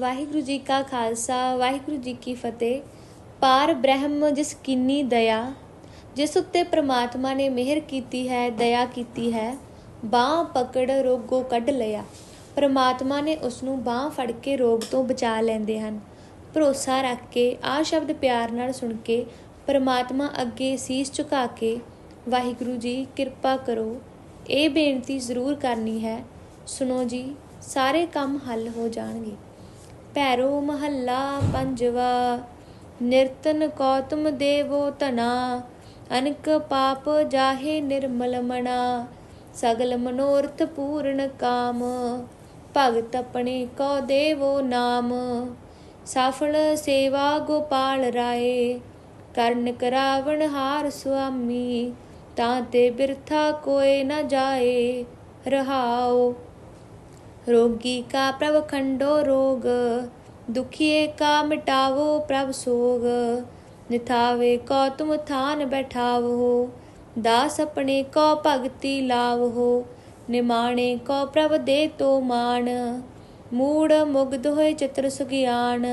ਵਾਹਿਗੁਰੂ ਜੀ ਕਾ ਖਾਲਸਾ, ਵਾਹਿਗੁਰੂ ਜੀ ਕੀ ਫਤਿਹ। ਪਾਰ ਬ੍ਰਹਮ ਜਿਸ ਕੀਨੀ ਦਇਆ, ਜਿਸ ਉੱਤੇ ਪ੍ਰਮਾਤਮਾ ਨੇ ਮਿਹਰ ਕੀਤੀ ਹੈ, ਦਇਆ ਕੀਤੀ ਹੈ, ਬਾਹ ਪਕੜ ਰੋਗੋ ਕੱਢ ਲਿਆ। ਪ੍ਰਮਾਤਮਾ ਨੇ ਉਸ ਨੂੰ ਬਾਹ ਫੜ ਕੇ ਰੋਗ ਤੋਂ ਬਚਾ ਲੈਂਦੇ ਹਨ। ਭਰੋਸਾ ਰੱਖ ਕੇ ਆਹ ਸ਼ਬਦ ਪਿਆਰ ਨਾਲ ਸੁਣ ਕੇ, ਪ੍ਰਮਾਤਮਾ ਅੱਗੇ ਸੀਸ ਝੁਕਾ ਕੇ, ਵਾਹਿਗੁਰੂ ਜੀ, ਕਿਰਪਾ ਕਰੋ। ਇਹ ਬੇਨਤੀ ਜ਼ਰੂਰ ਕਰਨੀ ਹੈ। ਸੁਣੋ ਜੀ, ਸਾਰੇ ਕੰਮ ਹੱਲ ਹੋ ਜਾਣਗੇ। ਭੈਰੋ ਮਹੱਲਾ ਪੰਜਵਾ, ਨਿਰਤਨ ਕੌਤਮ ਦੇਵੋ ਧਨਾ, ਅਨਕ ਪਾਪ ਜਾਹੇ ਨਿਰਮਲ ਮਣਾ ਸਗਲ ਮਨੋਰਥ ਪੂਰਨ ਕਾਮ, ਭਗਤ ਆਪਣੇ ਕੋ ਦੇਵੋ ਨਾਮ, ਸਫਲ ਸੇਵਾ ਗੋਪਾਲ ਰਾਏ, ਕਰਨ ਕਰਾਵਣ ਹਾਰ ਸੁਆਮੀ, ਤਾਂ ਤੇ ਬਿਰਥਾ ਕੋਏ ਨਾ ਜਾਏ ਰਹਾਓ ਰੋਗੀ ਕਾ ਪ੍ਰਭ ਖੰਡੋ ਰੋਗ, ਦੁਖੀਏ ਕਾ ਮਿਟਾਵੋ ਪ੍ਰਭ ਸੋਗ। ਨਿਥਾਵੇ ਕੋ ਤੁਮ ਥਾਨ ਬੈਠਾਵੋ, ਦਾਸ ਆਪਣੇ ਕੋ ਭਗਤੀ ਲਾਵੋ, ਨਿਮਾਣੇ ਕੋ ਪ੍ਰਭ ਦੇ ਤੋ ਮਾਨ ਮੂੜ ਮੁਗਧ ਹੋਏ ਚਤਰ ਸੁਗਿਆਨ,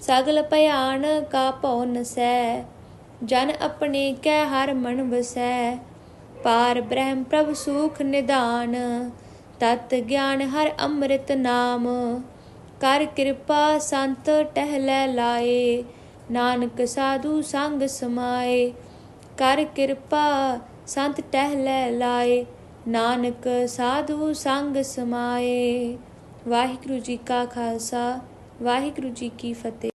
ਸਗਲ ਭਿਆਨ ਕਾ ਭਉ ਨਸੈ ਜਨ ਆਪਣੇ ਕੈ ਹਰ ਮਨ ਵਸੈ। ਪਾਰ ਬ੍ਰਹਮ ਪ੍ਰਭ ਸੂਖ ਨਿਧਾਨ ਤਤ ਗਿਆਨ ਹਰ ਅੰਮ੍ਰਿਤ ਨਾਮ। ਕਰ ਕਿਰਪਾ ਸੰਤ ਟਹਿਲੇ ਲਾਏ, ਨਾਨਕ ਸਾਧੂ ਸੰਗ ਸਮਾਏ। ਕਰ ਕਿਰਪਾ ਸੰਤ ਟਹਿਲੇ ਲਾਏ, ਨਾਨਕ ਸਾਧੂ ਸੰਗ ਸਮਾਏ। ਵਾਹਿਗੁਰੂ ਜੀ ਕਾ ਖਾਲਸਾ, ਵਾਹਿਗੁਰੂ ਜੀ ਕੀ ਫਤਿਹ।